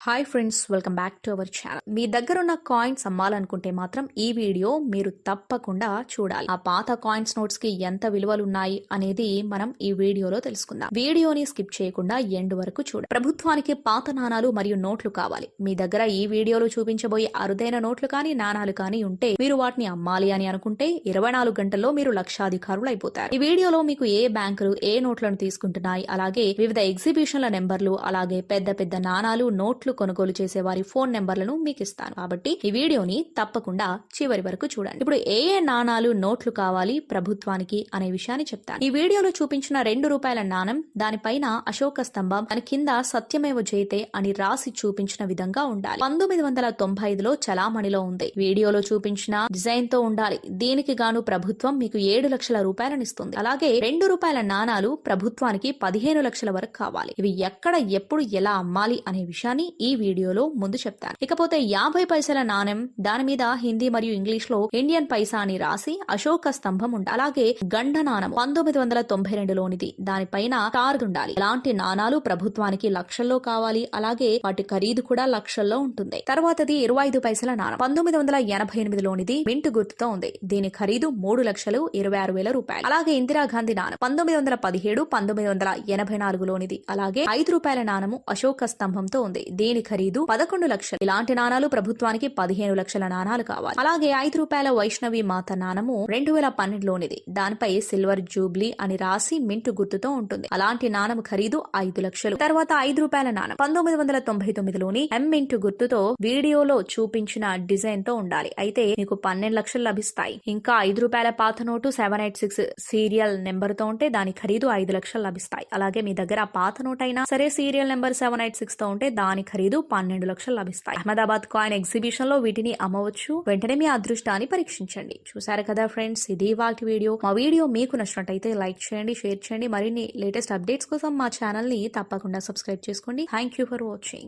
Hi friends welcome back to our channel మీ దగ్గర ఉన్న coins అమ్మాలనుకుంటే మాత్రం ఈ వీడియో మీరు తప్పకుండా చూడాలి. ఆ పాత కాయిన్స్ నోట్స్కి ఎంత విలువలు ఉన్నాయి అనేది మనం ఈ వీడియోలో తెలుసుకుందాం. వీడియోని స్కిప్ చేయకుండా ఎండ్ వరకు చూడండి. ప్రభుత్వానికి పాత నాణాలు మరియు నోట్లు కావాలి. మీ దగ్గర ఈ వీడియోలో చూపించబోయే అరుదైన నోట్లు కానీ నాణాలు కానీ ఉంటే మీరు వాటిని అమ్మాలి అని అనుకుంటే ఇరవై నాలుగు గంటల్లో మీరు లక్షాధికారులు అయిపోతారు. ఈ వీడియోలో మీకు ఏ బ్యాంకులు ఏ నోట్లను తీసుకుంటున్నాయి అలాగే వివిధ ఎగ్జిబిషన్ల నెంబర్లు అలాగే పెద్ద పెద్ద నాణాలు నోట్లు కొనుగోలు చేసే వారి ఫోన్ నెంబర్లను మీకు ఇస్తాను కాబట్టి ఈ వీడియోని తప్పకుండా చివరి వరకు చూడండి. ఇప్పుడు ఏ ఏ నాణాలు నోట్లు కావాలి ప్రభుత్వానికి అనే విషయాన్ని చెప్తాను. ఈ వీడియోలో చూపించిన రెండు రూపాయల నాణం దానిపైన అశోక స్తంభం దాని కింద సత్యమేవ జయతే అని రాసి చూపించిన విధంగా ఉండాలి. పంతొమ్మిది వందల తొంభై ఐదులో చలామణిలో ఉంది. వీడియోలో చూపించిన డిజైన్తో ఉండాలి. దీనికి గాను ప్రభుత్వం మీకు ఏడు లక్షల రూపాయలను ఇస్తుంది. అలాగే రెండు రూపాయల నాణాలు ప్రభుత్వానికి పదిహేను లక్షల వరకు కావాలి. ఇవి ఎక్కడ ఎప్పుడు ఎలా అమ్మాలి అనే విషయాన్ని ఈ వీడియోలో ముందు చెప్తాను. ఇకపోతే యాభై పైసల నాణెం దాని మీద హిందీ మరియు ఇంగ్లీష్లో ఇండియన్ పైసా అని రాసి అశోక స్తంభం ఉండాలి అలాగే గండ నాణం పంతొమ్మిది వందల తొంభై రెండులోనిది. దానిపైన టార్గ్ ఉండాలి. ఇలాంటి నాణాలు ప్రభుత్వానికి లక్షల్లో కావాలి. అలాగే వాటి ఖరీదు కూడా లక్షల్లో ఉంటుంది. తర్వాతది ఇరవై ఐదు పైసల నాణం. పంతొమ్మిది వందల ఎనభై ఎనిమిదిలోనిది మింటు గుర్తుతో ఉంది. దీని ఖరీదు మూడు లక్షలు ఇరవై ఆరు వేల రూపాయలు. అలాగే ఇందిరాగాంధీ నాణం. పంతొమ్మిది వందల పదిహేడు పంతొమ్మిది వందల ఎనభై నాలుగులోనిది. అలాగే ఐదు రూపాయల నాణము అశోక స్తంభంతో ఉంది. దీని ఖరీదు పదకొండు లక్షలు. ఇలాంటి నాణాలు ప్రభుత్వానికి పదిహేను లక్షల నాణాలు కావాలి. అలాగే ఐదు రూపాయల వైష్ణవి మాత నాణము రెండు వేల పన్నెండులోనిది. దానిపై సిల్వర్ జూబ్లీ అని రాసి మింటు గుర్తుతో ఉంటుంది. అలాంటి నాణం ఖరీదు ఐదు లక్షలు. తర్వాత ఐదు రూపాయల నాణం. పంతొమ్మిది వందల తొంభై తొమ్మిదిలోని ఎం మింటు గుర్తుతో వీడియోలో చూపించిన డిజైన్తో ఉండాలి. అయితే మీకు పన్నెండు లక్షలు లభిస్తాయి. ఇంకా ఐదు రూపాయల పాత note seven eight six serial నెంబర్తో ఉంటే దాని ఖరీదు ఐదు లక్షలు లభిస్తాయి. అలాగే మీ దగ్గర పాత నోట్ అయినా సరే సీరియల్ నెంబర్ సెవెన్ ఎయిట్ సిక్స్తో ఉంటే దాని ఖరీదు పన్నెండు లక్షలు లభిస్తాయి. అహ్మదాబాద్ కాయిన్ ఎగ్జిబిషన్లో వీటిని అమ్మవచ్చు. వెంటనే మీ అదృష్టాన్ని పరీక్షించండి. చూసారు కదా ఫ్రెండ్స్ ఇది వాటి వీడియో. మా వీడియో మీకు నచ్చినట్టయితే లైక్ చేయండి షేర్ చేయండి. మరిన్ని లేటెస్ట్ అప్డేట్స్ కోసం మా ఛానల్ని తప్పకుండా సబ్స్క్రైబ్ చేసుకోండి. Thank you for watching.